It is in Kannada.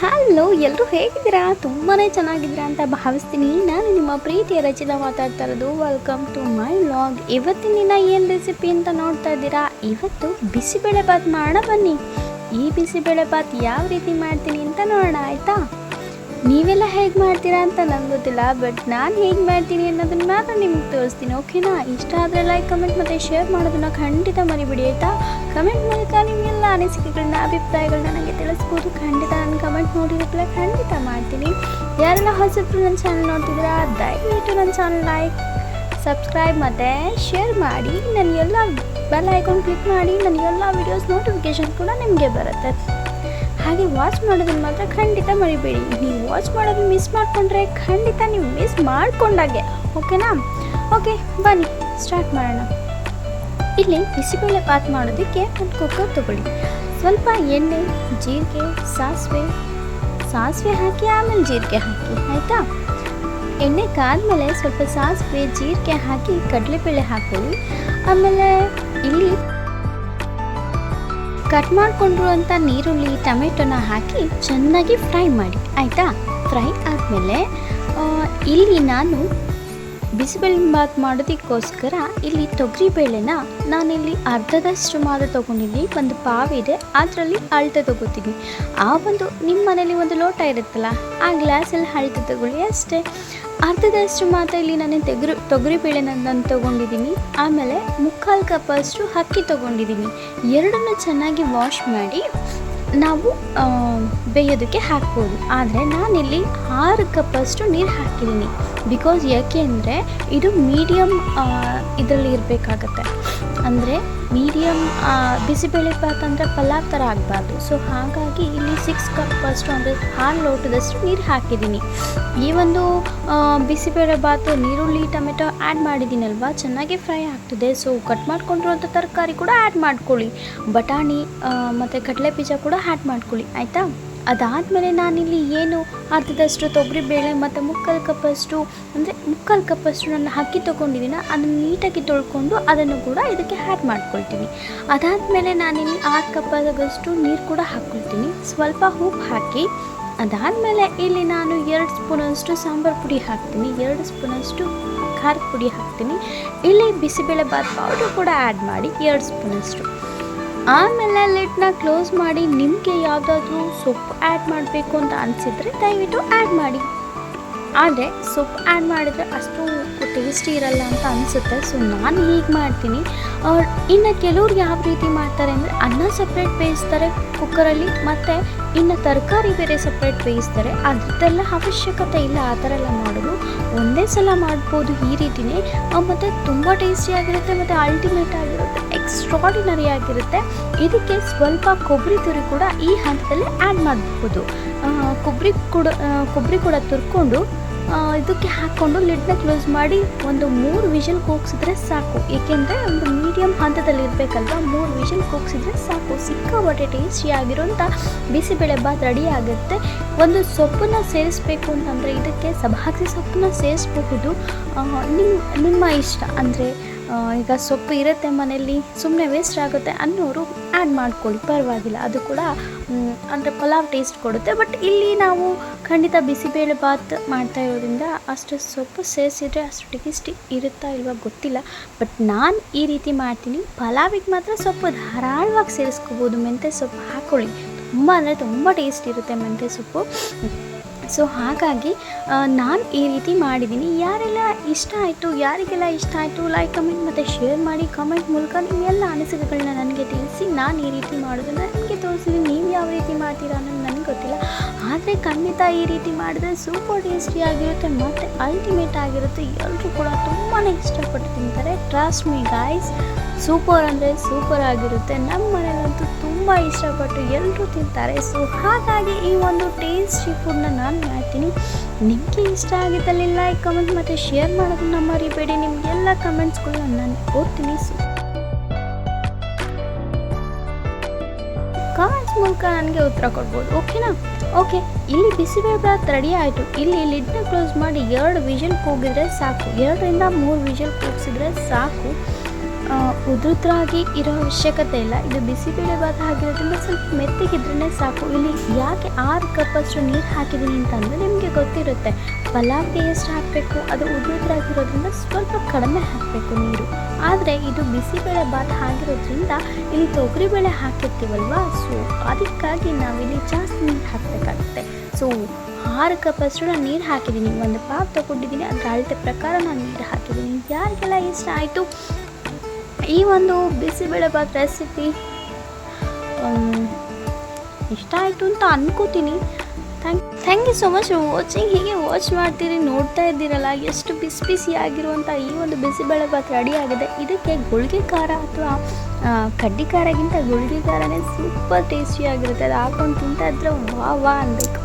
ಹಲೋ ಎಲ್ಲರೂ ಹೇಗಿದ್ದೀರಾ? ತುಂಬಾ ಚೆನ್ನಾಗಿದ್ದೀರಾ ಅಂತ ಭಾವಿಸ್ತೀನಿ. ನಾನು ನಿಮ್ಮ ಪ್ರೀತಿಯ ರಚಿತ ಮಾತಾಡ್ತಾ ಇರೋದು ವೆಲ್ಕಮ್ ಟು ಮೈ ಲಾಗ್ ಇವತ್ತಿನ ಏನು ರೆಸಿಪಿ ಅಂತ ನೋಡ್ತಾ ಇದ್ದೀರಾ? ಇವತ್ತು ಬಿಸಿಬೇಳೆ ಬಾತ್ ಮಾಡೋಣ ಬನ್ನಿ. ಈ ಬಿಸಿಬೇಳೆ ಬಾತ್ ಯಾವ ರೀತಿ ಮಾಡ್ತೀನಿ ಅಂತ ನೋಡೋಣ, ಆಯಿತಾ? ನೀವೆಲ್ಲ ಹೇಗೆ ಮಾಡ್ತೀರಾ ಅಂತ ನಂಗೆ ಗೊತ್ತಿಲ್ಲ ಬಟ್ ನಾನು ಹೇಗೆ ಮಾಡ್ತೀನಿ ಅನ್ನೋದನ್ನ ಮಾತ್ರ ನಿಮ್ಗೆ ತೋರಿಸ್ತೀನಿ ಓಕೆನಾ ಇಷ್ಟ ಆದರೆ ಲೈಕ್ ಕಮೆಂಟ್ ಮತ್ತು ಶೇರ್ ಮಾಡೋದನ್ನ ಖಂಡಿತ ಮರಿಬಿಡಿ, ಆಯಿತಾ? ಕಮೆಂಟ್ ಮೂಲಕ ನಿಮ್ಮೆಲ್ಲ ಅನಿಸಿಕೆಗಳನ್ನ, ಅಭಿಪ್ರಾಯಗಳನ್ನ ನನಗೆ ತಿಳಿಸ್ಬೋದು. ಖಂಡಿತ ನಾನು ಕಮೆಂಟ್ ನೋಡಿ ರಿಪ್ಲೈ ಖಂಡಿತ ಮಾಡ್ತೀನಿ. ಯಾರೆಲ್ಲ ಹೊಸಬ್ರು ನನ್ನ ಚಾನಲ್ ನೋಡ್ತಿದ್ದೀರಾ, ದಯವಿಟ್ಟು ನನ್ನ ಚಾನಲ್ ಲೈಕ್ ಸಬ್ಸ್ಕ್ರೈಬ್ ಮತ್ತು ಶೇರ್ ಮಾಡಿ. ನನಗೆಲ್ಲ ಬೆಲ್ ಐಕಾನ್ ಕ್ಲಿಕ್ ಮಾಡಿ ನನಗೆಲ್ಲ ವೀಡಿಯೋಸ್ ನೋಟಿಫಿಕೇಷನ್ ಕೂಡ ನಿಮಗೆ ಬರುತ್ತೆ. ಹಾಗೆ ವಾಚ್ ಮಾಡೋದನ್ನು ಮಾತ್ರ ಖಂಡಿತ ಮರಿಬೇಡಿ. ನೀವು ವಾಚ್ ಮಾಡೋದನ್ನ ಮಿಸ್ ಮಾಡಿಕೊಂಡ್ರೆ ಖಂಡಿತ ನೀವು ಮಿಸ್ ಮಾಡಿಕೊಂಡಾಗೆ. ಓಕೆನಾ ಓಕೆ ಬನ್ನಿ ಸ್ಟಾರ್ಟ್ ಮಾಡೋಣ. ಇಲ್ಲಿ ಬಿಸಿಬೇಳೆ ಬಾತ್ ಮಾಡೋದಕ್ಕೆ ಒಂದು ಕುಕ್ಕರ್ ತಗೊಳ್ಳಿ. ಸ್ವಲ್ಪ ಎಣ್ಣೆ, ಜೀರಿಗೆ, ಸಾಸಿವೆ ಸಾಸಿವೆ ಹಾಕಿ, ಆಮೇಲೆ ಜೀರಿಗೆ ಹಾಕಿ, ಆಯಿತಾ? ಎಣ್ಣೆ ಕಾದ್ಮೇಲೆ ಸ್ವಲ್ಪ ಸಾಸಿವೆ, ಜೀರಿಗೆ ಹಾಕಿ, ಕಡಲೆಬೇಳೆ ಹಾಕೊಳ್ಳಿ. ಆಮೇಲೆ ಇಲ್ಲಿ ಕಟ್ ಮಾಡಿಕೊಂಡಿರುವಂಥ ನೀರುಳ್ಳಿ ಟೊಮೆಟೊನ ಹಾಕಿ ಚೆನ್ನಾಗಿ ಫ್ರೈ ಮಾಡಿ ಆಯಿತಾ? ಫ್ರೈ ಆದಮೇಲೆ ಇಲ್ಲಿ ನಾನು ಬಿಸಿಬೇಳೆ ಬಾತ್ ಮಾಡೋದಕ್ಕೋಸ್ಕರ ಇಲ್ಲಿ ತೊಗರಿಬೇಳೆನ ನಾನಿಲ್ಲಿ ಅರ್ಧದಷ್ಟು ಮಾತ್ರ ತೊಗೊಂಡಿದ್ದೀನಿ. ಒಂದು ಪಾವಿದೆ ಅದರಲ್ಲಿ ಅಳತೆ ತೊಗೋತೀನಿ. ಆ ಒಂದು ನಿಮ್ಮ ಮನೇಲಿ ಒಂದು ಲೋಟ ಇರುತ್ತಲ್ಲ, ಆ ಗ್ಲಾಸಲ್ಲಿ ಅಳತೆ ತೊಗೊಳ್ಳಿ ಅಷ್ಟೇ. ಅರ್ಧದಷ್ಟು ಮಾತ್ರ ಇಲ್ಲಿ ನಾನು ತೆಗ್ರು ತೊಗರಿಬೇಳೆನ ನಾನು ತೊಗೊಂಡಿದ್ದೀನಿ. ಆಮೇಲೆ ಮುಕ್ಕಾಲು ಕಪ್ಪಷ್ಟು ಅಕ್ಕಿ ತೊಗೊಂಡಿದ್ದೀನಿ. ಎರಡನ್ನು ಚೆನ್ನಾಗಿ ವಾಶ್ ಮಾಡಿ ನಾವು ಬೇಯೋದಕ್ಕೆ ಹಾಕ್ಬೋದು. ಆದರೆ ನಾನಿಲ್ಲಿ ಆರು ಕಪ್ಪಷ್ಟು ನೀರು ಹಾಕಿದ್ದೀನಿ. ಬಿಕಾಸ್ ಯಾಕೆ ಅಂದರೆ ಇದು ಮೀಡಿಯಮ್ ಇದರಲ್ಲಿ ಇರಬೇಕಾಗತ್ತೆ. ಅಂದರೆ ಮೀಡಿಯಮ್ ಬಿಸಿಬೇಳೆ ಬಾತ್ ಅಂದರೆ ಪಲಾವ್ ಥರ ಆಗಬಾರ್ದು. ಸೊ ಹಾಗಾಗಿ ಇಲ್ಲಿ ಸಿಕ್ಸ್ ಕಪ್ಪಷ್ಟು ಅಂದರೆ ಹಾಲು ಲೋಟದಷ್ಟು ನೀರು ಹಾಕಿದ್ದೀನಿ. ಈ ಒಂದು ಆ, ಬಿಸಿಬೇಳೆ ಬಾತ್ ನೀರುಳ್ಳಿ ಟೊಮೆಟೊ ಆ್ಯಡ್ ಮಾಡಿದ್ದೀನಲ್ವಾ? ಚೆನ್ನಾಗಿ ಫ್ರೈ ಆಗ್ತದೆ. ಸೊ ಕಟ್ ಮಾಡ್ಕೊಂಡಿರೋಂಥ ತರಕಾರಿ ಕೂಡ ಆ್ಯಡ್ ಮಾಡ್ಕೊಳ್ಳಿ. ಬಟಾಣಿ ಮತ್ತು ಕಡಲೆ ಬೀಜ ಕೂಡ ಆ್ಯಡ್ ಮಾಡ್ಕೊಳ್ಳಿ. ಆಯಿತಾ? ಅದಾದಮೇಲೆ ನಾನಿಲ್ಲಿ ಏನು ಅರ್ಧದಷ್ಟು ತೊಗರಿಬೇಳೆ ಮತ್ತು ಮುಕ್ಕಾಲು ಕಪ್ಪಷ್ಟು ಅಂದರೆ ಮುಕ್ಕಾಲು ಕಪ್ಪಷ್ಟು ನಾನು ಅಕ್ಕಿ ತೊಗೊಂಡಿದ್ದೀನ ಅದನ್ನು ನೀಟಾಗಿ ತೊಳ್ಕೊಂಡು ಅದನ್ನು ಕೂಡ ಇದಕ್ಕೆ ಆ್ಯಡ್ ಮಾಡ್ಕೊಳ್ತೀನಿ. ಅದಾದಮೇಲೆ ನಾನಿಲ್ಲಿ ಆರು ಕಪ್ಪಾದಷ್ಟು ನೀರು ಕೂಡ ಹಾಕ್ಕೊಳ್ತೀನಿ. ಸ್ವಲ್ಪ ಉಪ್ಪು ಹಾಕಿ, ಅದಾದಮೇಲೆ ಇಲ್ಲಿ ನಾನು ಎರಡು ಸ್ಪೂನಷ್ಟು ಸಾಂಬಾರು ಪುಡಿ ಹಾಕ್ತೀನಿ. ಎರಡು ಸ್ಪೂನಷ್ಟು ಖಾರದ ಪುಡಿ ಹಾಕ್ತೀನಿ. ಇಲ್ಲಿ ಬಿಸಿಬೇಳೆ ಬಾತ್ ಪೌಡ್ರ್ ಕೂಡ ಆ್ಯಡ್ ಮಾಡಿ ಎರಡು ಸ್ಪೂನಷ್ಟು. ಆಮೇಲೆ ಲಿಡ್ನ ಕ್ಲೋಸ್ ಮಾಡಿ ನಿಮಗೆ ಯಾವುದಾದ್ರೂ ಸೊಪ್ಪು ಆ್ಯಡ್ ಮಾಡಬೇಕು ಅಂತ ಅನಿಸಿದರೆ ದಯವಿಟ್ಟು ಆ್ಯಡ್ ಮಾಡಿ. ಆದರೆ ಸೊಪ್ಪು ಆ್ಯಡ್ ಮಾಡಿದರೆ ಅಷ್ಟು ಟೇಸ್ಟಿ ಇರಲ್ಲ ಅಂತ ಅನಿಸುತ್ತೆ. ಸೊ ನಾನು ಹೀಗೆ ಮಾಡ್ತೀನಿ. ಇನ್ನು ಕೆಲವ್ರು ಯಾವ ರೀತಿ ಮಾಡ್ತಾರೆ ಅಂದರೆ ಅನ್ನ ಸಪ್ರೇಟ್ ಬೇಯಿಸ್ತಾರೆ ಕುಕ್ಕರಲ್ಲಿ ಮತ್ತು ಇನ್ನು ತರಕಾರಿ ಬೇರೆ ಸಪ್ರೇಟ್ ಬೇಯಿಸ್ತಾರೆ. ಅದರದ್ದೆಲ್ಲ ಅವಶ್ಯಕತೆ ಇಲ್ಲ. ಆ ಥರ ಎಲ್ಲ ಮಾಡೋದು ಒಂದೇ ಸಲ ಮಾಡ್ಬೋದು ಈ ರೀತಿನೇ. ಮತ್ತು ತುಂಬ ಟೇಸ್ಟಿಯಾಗಿರುತ್ತೆ ಮತ್ತು ಅಲ್ಟಿಮೇಟ್ ಆಗಿರುತ್ತೆ. ಎಕ್ಸ್ಟ್ರಾಡಿನರಿ ಆಗಿರುತ್ತೆ ಇದಕ್ಕೆ ಸ್ವಲ್ಪ ಕೊಬ್ಬರಿ ತುರಿ ಕೂಡ ಈ ಹಂತದಲ್ಲಿ ಆ್ಯಡ್ ಮಾಡಬಹುದು ಕೊಬ್ಬರಿ ಕೂಡ ಕೊಬ್ಬರಿ ಕೂಡ ತುರ್ಕೊಂಡು ಇದಕ್ಕೆ ಹಾಕ್ಕೊಂಡು ಲಿಡ್ನ ಕ್ಲೋಸ್ ಮಾಡಿ ಒಂದು ಮೂರು ವಿಷಲ್ ಕೂಗ್ಸಿದ್ರೆ ಸಾಕು. ಏಕೆಂದರೆ ಒಂದು ಮೀಡಿಯಮ್ ಹಂತದಲ್ಲಿ ಇರಬೇಕಲ್ವ? ಮೂರು ವಿಷಲ್ ಕೂಗ್ಸಿದ್ರೆ ಸಾಕು. ಸಿಕ್ಕಾಪಟ್ಟೆ ಟೇಸ್ಟಿಯಾಗಿರುವಂಥ ಬಿಸಿಬೇಳೆ ಬಾತ್ ರೆಡಿ ಆಗುತ್ತೆ. ಒಂದು ಸೊಪ್ಪನ್ನ ಸೇರಿಸಬೇಕು ಅಂತಂದರೆ ಇದಕ್ಕೆ ಸಬಾಕ್ಸಿ ಸೊಪ್ಪನ್ನ ಸೇರಿಸಬಹುದು. ನಿಮ್ಮ ನಿಮ್ಮ ಇಷ್ಟ. ಅಂದರೆ ಈಗ ಸೊಪ್ಪು ಇರುತ್ತೆ ಮನೆಯಲ್ಲಿ ಸುಮ್ಮನೆ ವೇಸ್ಟ್ ಆಗುತ್ತೆ ಅನ್ನೋರು ಆ್ಯಡ್ ಮಾಡ್ಕೊಳ್ಳಿ, ಪರವಾಗಿಲ್ಲ. ಅದು ಕೂಡ ಅಂದರೆ ಪಲಾವ್ ಟೇಸ್ಟ್ ಕೊಡುತ್ತೆ. ಬಟ್ ಇಲ್ಲಿ ನಾವು ಖಂಡಿತ ಬಿಸಿಬೇಳೆ ಬಾತ್ ಮಾಡ್ತಾ ಇರೋದ್ರಿಂದ ಅಷ್ಟು ಸೊಪ್ಪು ಸೇರಿಸಿದ್ರೆ ಅಷ್ಟು ಟೇಸ್ಟಿ ಇರುತ್ತಾ ಇಲ್ವಾ ಗೊತ್ತಿಲ್ಲ. ಬಟ್ ನಾನು ಈ ರೀತಿ ಮಾಡ್ತೀನಿ. ಪಲಾವಿಗೆ ಮಾತ್ರ ಸೊಪ್ಪು ಧಾರಾಳವಾಗಿ ಸೇರಿಸ್ಕೋಬೋದು. ಮೆಂತ್ಯ ಸೊಪ್ಪು ಹಾಕ್ಕೊಳ್ಳಿ ತುಂಬ ಅಂದರೆ ತುಂಬ ಟೇಸ್ಟ್ ಇರುತ್ತೆ ಮೆಂತ್ಯ ಸೊಪ್ಪು. ಸೊ ಹಾಗಾಗಿ ನಾನು ಈ ರೀತಿ ಮಾಡಿದ್ದೀನಿ ಯಾರೆಲ್ಲ ಇಷ್ಟ ಆಯಿತು, ಯಾರಿಗೆಲ್ಲ ಇಷ್ಟ ಆಯಿತು ಲೈಕ್ ಕಮೆಂಟ್ ಮತ್ತು ಶೇರ್ ಮಾಡಿ ಕಮೆಂಟ್ ಮೂಲಕ ನಿಮ್ಮೆಲ್ಲ ಅನಿಸಿಕೆಗಳನ್ನ ನನಗೆ ತಿಳಿಸಿ, ನಾನು ಈ ರೀತಿ ಮಾಡೋದನ್ನು ನನಗೆ ತೋರಿಸಿದ್ದೀನಿ ನೀವು ಯಾವ ರೀತಿ ಮಾಡ್ತೀರಾ ಅನ್ನೋದು ನನಗೆ ಗೊತ್ತಿಲ್ಲ. ಆದರೆ ಖಂಡಿತ ಈ ರೀತಿ ಮಾಡಿದ್ರೆ ಸೂಪರ್ ಟೇಸ್ಟಿ ಆಗಿರುತ್ತೆ, ಮತ್ತು ಅಲ್ಟಿಮೇಟ್ ಆಗಿರುತ್ತೆ. ಎಲ್ಲರೂ ಕೂಡ ತುಂಬಾ ಇಷ್ಟಪಟ್ಟು ತಿಂತಾರೆ. ಟ್ರಸ್ಟ್ ಮೀ ಗಾಯ್ಸ್ ಸೂಪರ್ ಅಂದರೆ ಸೂಪರ್ ಆಗಿರುತ್ತೆ. ನಮ್ಮ ಮನೆಯಲ್ಲಂತೂ ತುಂಬ ಇಷ್ಟಪಟ್ಟು ಎಲ್ಲರೂ ತಿಂತಾರೆ. ಸೊ ಹಾಗಾಗಿ ಈ ಒಂದು ಟೇಸ್ಟಿ ಫುಡ್ನ ನಾನು ಮಾಡ್ತೀನಿ. ನಿಮಗೆ ಇಷ್ಟ ಆಗಿದ್ದಲ್ಲಿ ಲೈಕ್ ಕಮೆಂಟ್ ಮತ್ತು ಶೇರ್ ಮಾಡೋದನ್ನ ಮರಿಬೇಡಿ. ನಿಮಗೆಲ್ಲ ಕಮೆಂಟ್ಸ್ಗಳನ್ನ ನಾನು ಓದ್ತೀನಿ. ಸೊ ಕಾಮೆಂಟ್ಸ್ ಮೂಲಕ ನನಗೆ ಉತ್ತರ ಕೊಡ್ಬೋದು ಓಕೆನಾ ಓಕೆ ಇಲ್ಲಿ ಬಿಸಿಬೇಳೆ ಬಾತ್ ರೆಡಿ ಆಯಿತು. ಇಲ್ಲಿ ಲಿಡ್ನ ಕ್ಲೋಸ್ ಮಾಡಿ ಎರಡು ವಿಷಲ್ ಕೂಗಿದ್ರೆ ಸಾಕು. ಎರಡರಿಂದ ಮೂರು ವಿಷಲ್ ಕೂಗಿಸಿದ್ರೆ ಸಾಕು. ಆ, ಉದುದ್ರಾಗಿ ಇರೋ ಅವಶ್ಯಕತೆ ಇಲ್ಲ. ಇದು ಬಿಸಿಬೇಳೆ ಭಾತ್ ಆಗಿರೋದ್ರಿಂದ ಸ್ವಲ್ಪ ಮೆತ್ತಗಿದ್ರೇ ಸಾಕು. ಇಲ್ಲಿ ಯಾಕೆ ಆರು ಕಪ್ಪಷ್ಟು ನೀರು ಹಾಕಿದ್ದೀನಿ ಅಂತಂದರೆ ನಿಮಗೆ ಗೊತ್ತಿರುತ್ತೆ. ಪಲಾವ್ಗೆ ಎಷ್ಟು ಹಾಕಬೇಕು? ಅದು ಉದೃತರಾಗಿರೋದ್ರಿಂದ ಸ್ವಲ್ಪ ಕಡಿಮೆ ಹಾಕಬೇಕು ನೀರು. ಆದರೆ ಇದು ಬಿಸಿಬೇಳೆ ಭಾತ್ ಆಗಿರೋದ್ರಿಂದ ಇಲ್ಲಿ ತೊಗರಿಬೇಳೆ ಹಾಕಿರ್ತೀವಲ್ವಾ? ಸೊ ಅದಕ್ಕಾಗಿ ನಾವಿಲ್ಲಿ ಜಾಸ್ತಿ ನೀರು ಹಾಕಬೇಕಾಗುತ್ತೆ. ಸೊ ಆರು ಕಪ್ಪಷ್ಟು ನಾನು ನೀರು ಹಾಕಿದ್ದೀನಿ. ಒಂದು ಪಾಪ್ ತಗೊಂಡಿದ್ದೀನಿ. ಅದರ ಅಳತೆ ಪ್ರಕಾರ ನಾನು ನೀರು ಹಾಕಿದ್ದೀನಿ. ಯಾರಿಗೆಲ್ಲ ಇಷ್ಟ ಆಯಿತು? ಈ ಒಂದು ಬಿಸಿಬೇಳೆಬಾತ್ ರೆಸಿಪಿ ಇಷ್ಟ ಆಯಿತು ಅಂತ ಅನ್ಕೋತೀನಿ. Thank thank you so much watching ಹೀಗೆ ವಾಚ್ ಮಾಡ್ತೀರಿ, ನೋಡ್ತಾ ಇದ್ದೀರಲ್ಲ, ಎಷ್ಟು ಬಿಸಿ ಬಿಸಿ ಆಗಿರುವಂಥ ಈ ಒಂದು ಬಿಸಿಬೇಳೆಬಾತ್ ರೆಡಿ ಆಗಿದೆ. ಇದಕ್ಕೆ ಗುಳಿಗೆ ಖಾರ ಅಥವಾ ಕಡ್ಡಿ ಖಾರಗಿಂತ ಗುಳಿಗೆ ಖಾರನೇ ಸೂಪರ್ ಟೇಸ್ಟಿಯಾಗಿರುತ್ತೆ ಅದು ಹಾಕೊಂಡು ತಿಂತಾ ಇದ್ರೆ ವಾ ವಾ ಅನ್ಬೇಕು.